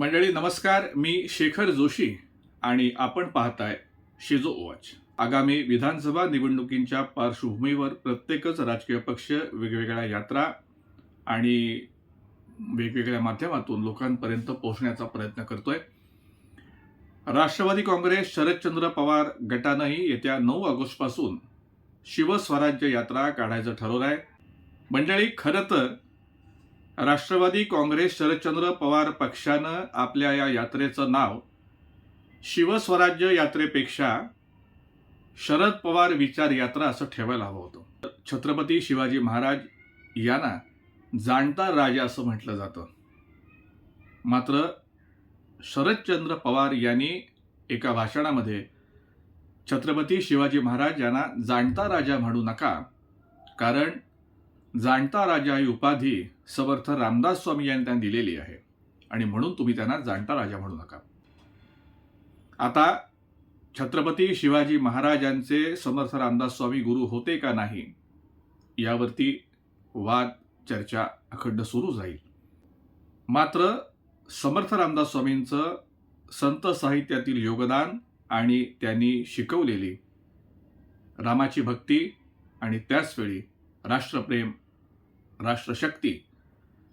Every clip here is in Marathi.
मंडळी नमस्कार. मी शेखर जोशी आणि आपण पाहताय शेजो ओवाच. आगामी विधानसभा निवडणुकींच्या पार्श्वभूमीवर प्रत्येकच राजकीय पक्ष वेगवेगळ्या यात्रा आणि वेगवेगळ्या माध्यमातून लोकांपर्यंत पोहोचण्याचा प्रयत्न करतोय. राष्ट्रवादी काँग्रेस शरदचंद्र पवार गटानंही येत्या नऊ ऑगस्टपासून शिवस्वराज्य यात्रा काढायचं ठरवलं आहे मंडळी खरं तर राष्ट्रवादी काँग्रेस शरदचंद्र पवार पक्षानं आपल्या या यात्रेचं नाव शिवस्वराज्य यात्रेपेक्षा शरद पवार विचार यात्रा असं ठेवायला हवं होतं. छत्रपती शिवाजी महाराज यांना जाणता राजा असं म्हटलं जातं. मात्र शरदचंद्र पवार यांनी एका भाषणामध्ये छत्रपती शिवाजी महाराज यांना जाणता राजा म्हणू नका कारण जाणता राजा ही उपाधी समर्थ रामदास स्वामी यांनी त्यांना दिलेली आहे. आणि म्हणून तुम्ही त्यांना जाणता राजा म्हणू नका. आता छत्रपती शिवाजी महाराजांचे समर्थ रामदास स्वामी गुरु होते का नाही यावरती वाद चर्चा अखंड सुरू जाईल. मात्र समर्थ रामदास स्वामींचं संत साहित्यातील योगदान आणि त्यांनी शिकवलेली रामाची भक्ती आणि त्याचवेळी राष्ट्रप्रेम राष्ट्रशक्ती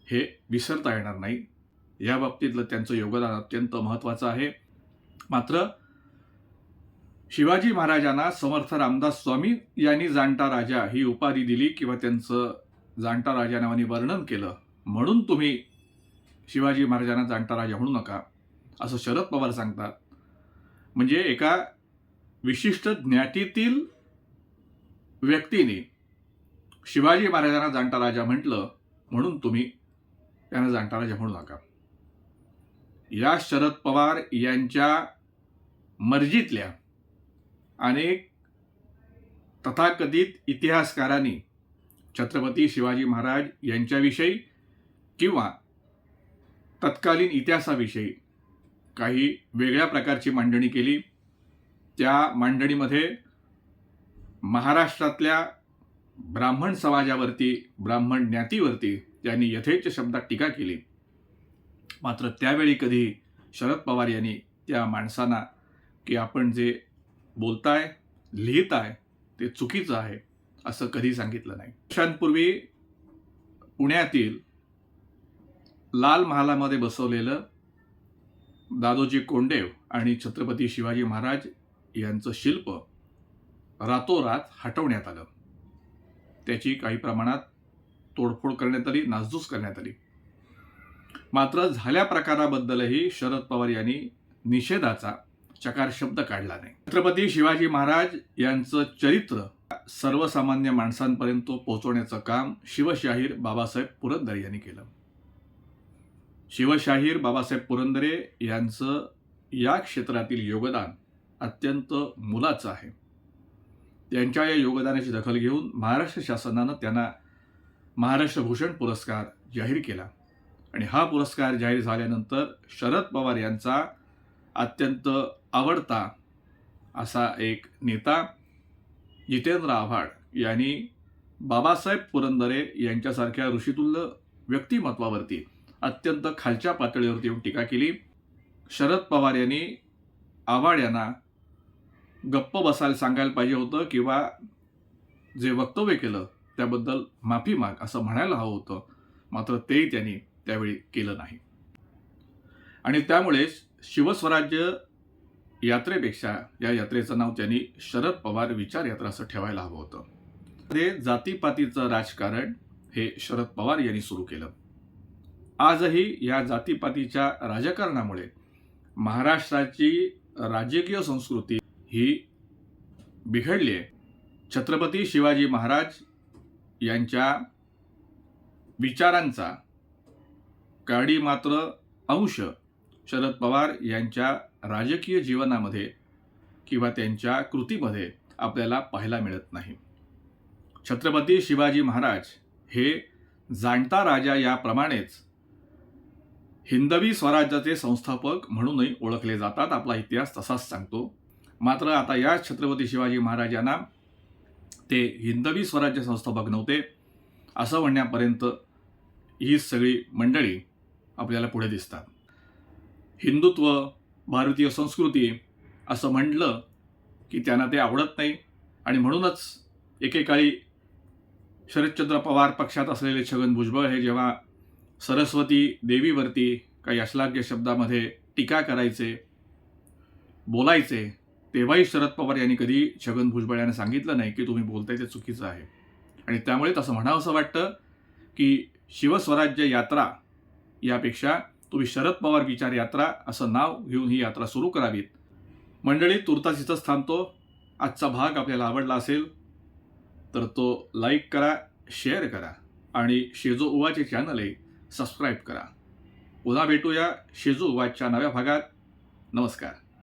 हे विसरता येणार नाही. या बाबतीतलं त्यांचं योगदान अत्यंत महत्त्वाचं आहे. मात्र शिवाजी महाराजांना समर्थ रामदास स्वामी यांनी जाणता राजा ही उपाधी दिली किंवा त्यांचं जाणता राजा नावाने वर्णन केलं. म्हणून तुम्ही शिवाजी महाराजांना जाणता राजा म्हणू नका असं शरद पवार सांगतात. म्हणजे एका विशिष्ट ज्ञातीतील व्यक्तीने शिवाजी महाराजांना जाणता राजा म्हटलं म्हणून तुम्ही त्यांना जाणता राजा म्हणू नका या शरद पवार यांच्या मर्जीतल्या अनेक तथाकथित इतिहासकारांनी छत्रपती शिवाजी महाराज यांच्याविषयी किंवा तत्कालीन इतिहासाविषयी काही वेगळ्या प्रकारची मांडणी केली. त्या मांडणीमध्ये महाराष्ट्रातल्या ब्राह्मण समाजावरती ब्राह्मण ज्ञातीवरती त्यांनी यथेच्छ शब्दात टीका केली. मात्र त्यावेळी कधी शरद पवार यांनी त्या माणसांना की आपण जे बोलताय लिहिताय ते चुकीचं आहे असं कधी सांगितलं नाही. वर्षांपूर्वी पुण्यातील लाल महालामध्ये बसवलेलं दादोजी कोंडेव आणि छत्रपती शिवाजी महाराज यांचं शिल्प रातोरात हटवण्यात आलं. त्याची काही प्रमाणात तोडफोड करण्यात आली नासधूस करण्यात आली. मात्र झाल्या प्रकाराबद्दलही शरद पवार यांनी निषेधाचा चकार शब्द काढला नाही. छत्रपती शिवाजी महाराज यांचं चरित्र सर्वसामान्य माणसांपर्यंत पोहोचवण्याचं काम शिवशाहीर बाबासाहेब पुरंदरे यांनी केलं. शिवशाहीर बाबासाहेब पुरंदरे यांचं या क्षेत्रातील योगदान अत्यंत मुलाचं आहे. त्यांच्या या योगदानाची दखल घेऊन महाराष्ट्र शासनानं त्यांना महाराष्ट्र भूषण पुरस्कार जाहीर केला. आणि हा पुरस्कार जाहीर झाल्यानंतर शरद पवार यांचा अत्यंत आवडता असा एक नेता जितेंद्र आव्हाड यांनी बाबासाहेब पुरंदरे यांच्यासारख्या ऋषितुल्य व्यक्तिमत्वावरती अत्यंत खालच्या पातळीवरती येऊन टीका केली. शरद पवार यांनी आव्हाड यांना गप्प बसायला सांगायला पाहिजे होतं किंवा जे वक्तव्य केलं त्याबद्दल माफी माग असं म्हणायला हवं होतं. मात्र तेही त्यांनी त्यावेळी केलं नाही. आणि त्यामुळेच शिवस्वराज्य यात्रेपेक्षा या यात्रेचं नाव त्यांनी शरद पवार विचार यात्रा असं ठेवायला हवं होतं. ते जातीपातीचं राजकारण हे शरद पवार यांनी सुरू केलं. आजही या जातीपातीच्या राजकारणामुळे महाराष्ट्राची राजकीय संस्कृती ही बिघडली आहे. छत्रपती शिवाजी महाराज यांच्या विचारांचा काडी मात्र अंश शरद पवार यांच्या राजकीय जीवनामध्ये किंवा त्यांच्या कृतीमध्ये आपल्याला पाहायला मिळत नाही. छत्रपती शिवाजी महाराज हे जाणता राजा याप्रमाणेच हिंदवी स्वराज्याचे संस्थापक म्हणूनही ओळखले जातात. आपला इतिहास तसाच सांगतो. मात्र आता या छत्रपती शिवाजी महाराजांना ते हिंदवी स्वराज्य संस्थापक नव्हते असं म्हणण्यापर्यंत ही सगळी मंडळी आपल्याला पुढे दिसतात. हिंदुत्व भारतीय संस्कृती असं म्हटलं की त्यांना ते आवडत नाही आणि म्हणूनच एकेकाळी शरदचंद्र पवार पक्षात असलेले छगन भुजबळ हे जेव्हा सरस्वती देवीवरती काही अश्लाघ्य शब्दामध्ये टीका करायचे बोलायचे तेव्हाही शरद पवार यांनी कधी छगन भुजबळ यांना सांगितलं नाही की तुम्ही बोलताय ते चुकीचं आहे. आणि त्यामुळे तसं म्हणावं असं वाटतं की शिवस्वराज्य यात्रा यापेक्षा तुम्ही शरद पवार विचार यात्रा असं नाव घेऊन ही यात्रा सुरू करावीत. मंडळी तुर्तास इथंच थांबतो. आजचा भाग आपल्याला आवडला असेल तर तो लाईक करा शेअर करा आणि शेजो उवाचे चॅनलही सबस्क्राईब करा. पुन्हा भेटूया शेजो उवाच्या नव्या भागात. नमस्कार.